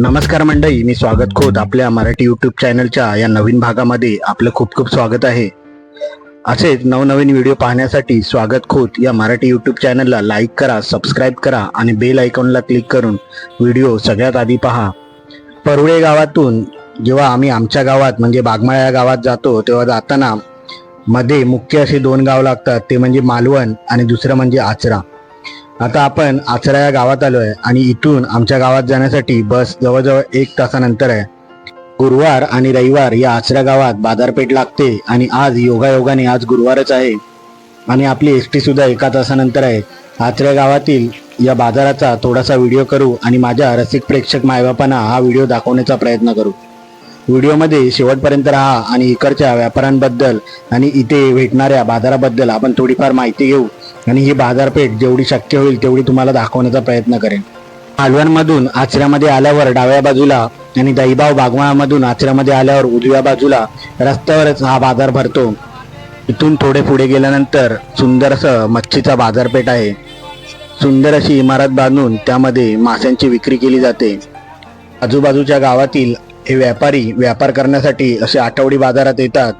नमस्कार मंडळी मी स्वागत खोत आपल्या मराठी यूट्यूब चॅनलच्या या नवीन भागामध्ये. आपलं खूप खूप स्वागत आहे. असेच नवनवीन व्हिडिओ पाहण्यासाठी स्वागत खोत या मराठी यूट्यूब चॅनलला लाईक करा सबस्क्राईब करा आणि बेल आयकॉनला क्लिक करून व्हिडिओ सगळ्यात आधी पहा. परुळे गावातून जेव्हा आम्ही आमच्या गावात म्हणजे बागमाळा या गावात जातो तेव्हा जाताना मध्ये मुख्य असे दोन गाव लागतात. ते म्हणजे मालवण आणि दुसरं म्हणजे आचरा. आता आपण आचरा या गावात आलो आहे आणि इथून आमच्या गावात जाण्यासाठी बस जवळजवळ एक तासानंतर आहे. गुरुवार आणि रविवार या आचरा गावात बाजारपेठ लागते आणि आज योगायोगाने आज गुरुवारच आहे. आणि आपली एस टी सुद्धा एका तासानंतर आहे. आचऱ्या गावातील या बाजाराचा थोडासा व्हिडिओ करू आणि माझ्या रसिक प्रेक्षक मायबापांना हा व्हिडिओ दाखवण्याचा प्रयत्न करू. व्हिडिओमध्ये शेवटपर्यंत राहा आणि इकडच्या व्यापाऱ्यांबद्दल आणि इथे भेटणाऱ्या बाजाराबद्दल आपण थोडीफार माहिती घेऊ. आणि ही बाजारपेठ जेवढी शक्य होईल तेवढी तुम्हाला दाखवण्याचा प्रयत्न करेन. मालवणमधून आचऱ्यामध्ये आल्यावर डाव्या बाजूला आणि दहीबाव बागमाळामधून आचऱ्यामध्ये आल्यावर उजव्या बाजूला रस्त्यावरच हा बाजार भरतो. इथून थोडे पुढे गेल्यानंतर सुंदर असं मच्छीचा बाजारपेठ आहे. सुंदर अशी इमारत बांधून त्यामध्ये माशांची विक्री केली जाते. आजूबाजूच्या गावातील हे व्यापारी व्यापार करण्यासाठी असे आठवडी बाजारात येतात.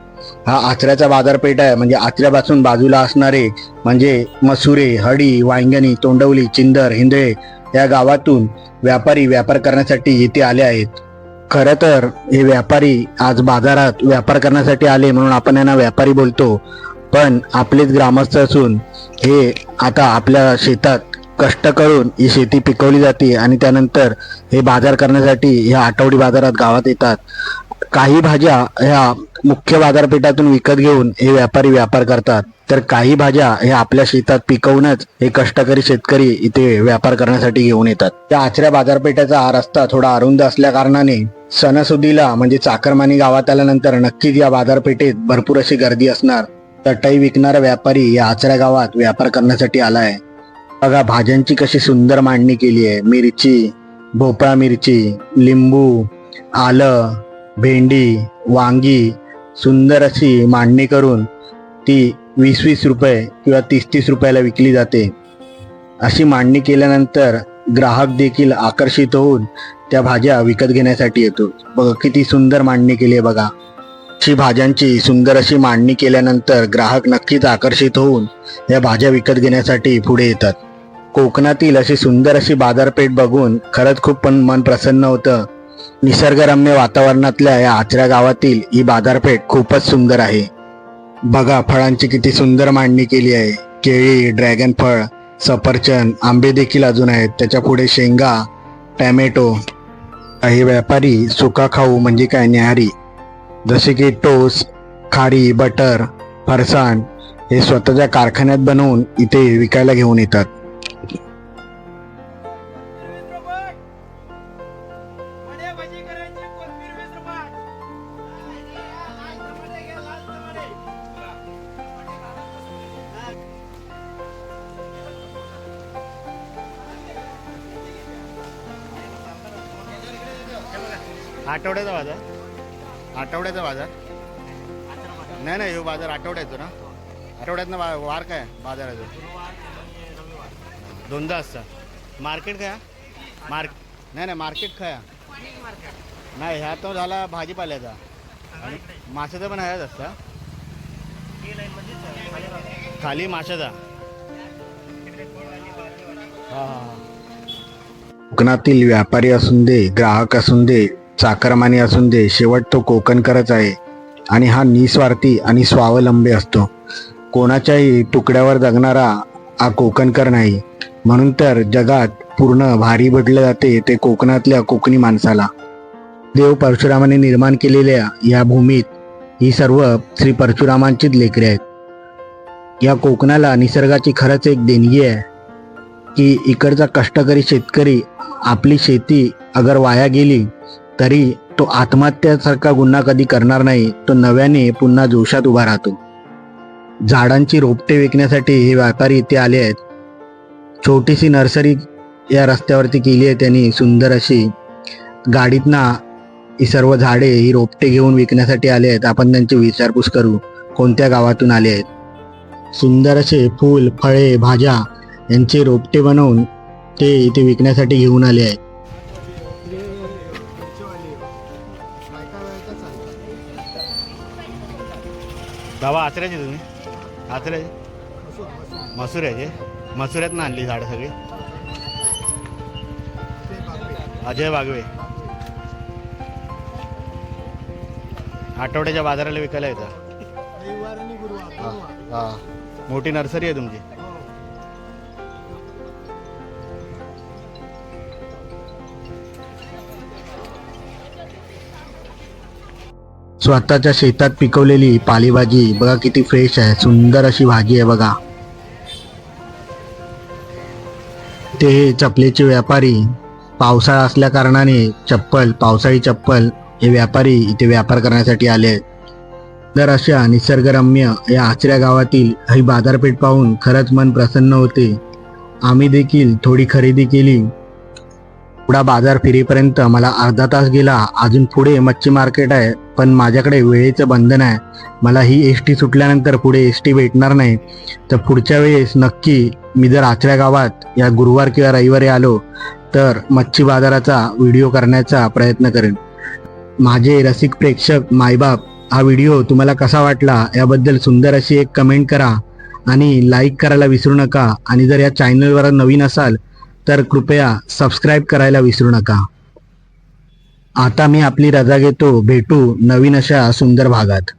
हा आचऱ्याचा बाजारपेठ आहे. म्हणजे आचऱ्यापासून बाजूला असणारे म्हणजे मसुरे हडी वांगणी तोंडवली चिंदर हिंदळे या गावातून व्यापारी व्यापार करण्यासाठी येथे आले आहेत. खरं तर हे व्यापारी आज बाजारात व्यापार करण्यासाठी आले म्हणून आपण यांना व्यापारी बोलतो. पण आपलेच ग्रामस्थ असून हे आता आपल्या शेतात कष्ट करून ही शेती पिकवली जाते आणि त्यानंतर हे बाजार करण्यासाठी ह्या आठवडी बाजारात गावात येतात. काही भाज्या ह्या मुख्य बाजारपेठातून विकत घेऊन हे व्यापारी व्यापार करतात. तर काही भाज्या हे आपल्या शेतात पिकवूनच हे कष्टकरी शेतकरी इथे व्यापार करण्यासाठी घेऊन येतात. त्या आचऱ्या बाजारपेठेचा हा रस्ता थोडा अरुंद असल्या कारणाने सणासुदीला म्हणजे चाकरमानी गावात आल्यानंतर नक्कीच या बाजारपेठेत भरपूर अशी गर्दी असणार. चटई विकणारा व्यापारी या आचऱ्या गावात व्यापार करण्यासाठी आला आहे बघा भाज्यांची कशी सुंदर मांडणी केली आहे. मिरची भोपळा मिरची लिंबू आलं भेंडी वांगी सुंदर अशी मांडणी करून ती वीस वीस रुपये किंवा तीस तीस रुपयाला विकली जाते. अशी मांडणी केल्यानंतर ग्राहक देखील आकर्षित होऊन त्या भाज्या विकत घेण्यासाठी येतो. बघा किती सुंदर मांडणी केली आहे बघा. अशी भाज्यांची सुंदर अशी मांडणी केल्यानंतर ग्राहक नक्कीच आकर्षित होऊन या भाज्या विकत घेण्यासाठी पुढे येतात. कोकणातील अशी सुंदर अशी बाजारपेठ बघून खरंच खूप पण मन प्रसन्न होतं. निसर्गरम्य वातावरणातल्या या आचऱ्या गावातील ही बाजारपेठ खूपच सुंदर आहे. बघा फळांची किती सुंदर मांडणी केली आहे. केळी ड्रॅगन फळ सफरचंद आंबे देखील अजून आहेत. त्याच्या पुढे शेंगा टॅमॅटो. काही व्यापारी सुका खाऊ म्हणजे काय न्याहारी. जसे की टोस खारी बटर फरसाण हे स्वतःच्या कारखान्यात बनवून इथे विकायला घेऊन येतात. आठवड्याचा बाजार. आठवड्याचा बाजार? नाही नाही ह्यो बाजार आठवड्याचो ना. आठवड्यात ना वार काय बाजाराचो? दोनदा असता. मार्केट काय मार्क नाही नाही मार्केट काय नाही ह्या तो झाला भाजीपाल्याचा. आणि माशाचा पण ह्याच असता. खाली माशाचा. हां हां. कोकणातील व्यापारी असून दे ग्राहक असून दे चाकरमानी असून दे शेवट तो कोकणकरच आहे. आणि हा निस्वार्थी आणि स्वावलंबी असतो. कोणाच्याही तुकड्यावर जगणारा हा कोकणकर नाही. म्हणून तर जगात पूर्ण भारी भटलं जाते ते कोकणातल्या कोकणी माणसाला. देव परशुरामाने निर्माण केलेल्या या भूमीत ही सर्व श्री परशुरामांचीच लेकरे आहेत. या कोकणाला निसर्गाची खरंच एक देणगी आहे. की इकडचा कष्टकरी शेतकरी आपली शेती अगर वाया गेली तरी तो आत्महत्यासारखा गुन्हा कधी करणार नाही तो नव्याने पुन्हा जोशात उभा राहतो. झाडांची रोपटे विकण्यासाठी हे व्यापारी इथे आले आहेत. छोटीशी नर्सरी या रस्त्यावरती केली आहे त्यांनी. सुंदर अशी गाडीतना ही सर्व झाडे ही रोपटे घेऊन विकण्यासाठी आले आहेत. आपण त्यांची विचारपूस करू कोणत्या गावातून आले आहेत? सुंदर असे फूल फळे भाज्या यांचे रोपटे बनवून ते इथे विकण्यासाठी घेऊन आले आहेत. आचऱ्याचे तुम्ही. आचऱ्याचे मसुऱ्याचे. मसुऱ्यातनं आणली झाडं सगळी. अजय बागवे आठवड्याच्या बाजाराला विकायला येतं. हा हा. मोठी नर्सरी आहे तुमची. स्वतःच्या शेतात पिकवलेली पालेभाजी. बघा किती फ्रेश आहे. सुंदर अशी भाजी आहे बघा. ते हे चपलेचे व्यापारी. पावसाळा असल्या कारणाने चप्पल पावसाळी चप्पल हे व्यापारी इथे व्यापार करण्यासाठी आले आहेत. तर अशा निसर्गरम्य या आचऱ्या गावातील ही बाजारपेठ पाहून खरंच मन प्रसन्न होते. आम्ही देखील थोडी खरेदी केली. पुढा बाजार फिरेपर्यंत मला अर्धा तास गेला. अजून पुढे मच्छी मार्केट आहे. पण माझ्याकडे वेळेचं बंधन आहे. मला ही एस टी सुटल्यानंतर पुढे एस टी भेटणार नाही. तर पुढच्या वेळेस नक्की मी जर आचऱ्या गावात या गुरुवार किंवा रविवारी आलो तर मच्छी बाजाराचा व्हिडिओ करण्याचा प्रयत्न करेन. माझे रसिक प्रेक्षक मायबाप हा व्हिडिओ तुम्हाला कसा वाटला याबद्दल सुंदर अशी एक कमेंट करा आणि लाईक करायला विसरू नका. आणि जर या चॅनलवर नवीन असाल तर कृपया सबस्क्राईब करायला विसरू नका. आता मी आपली रजा घेतो. भेटू नवीन अशा सुंदर भागात.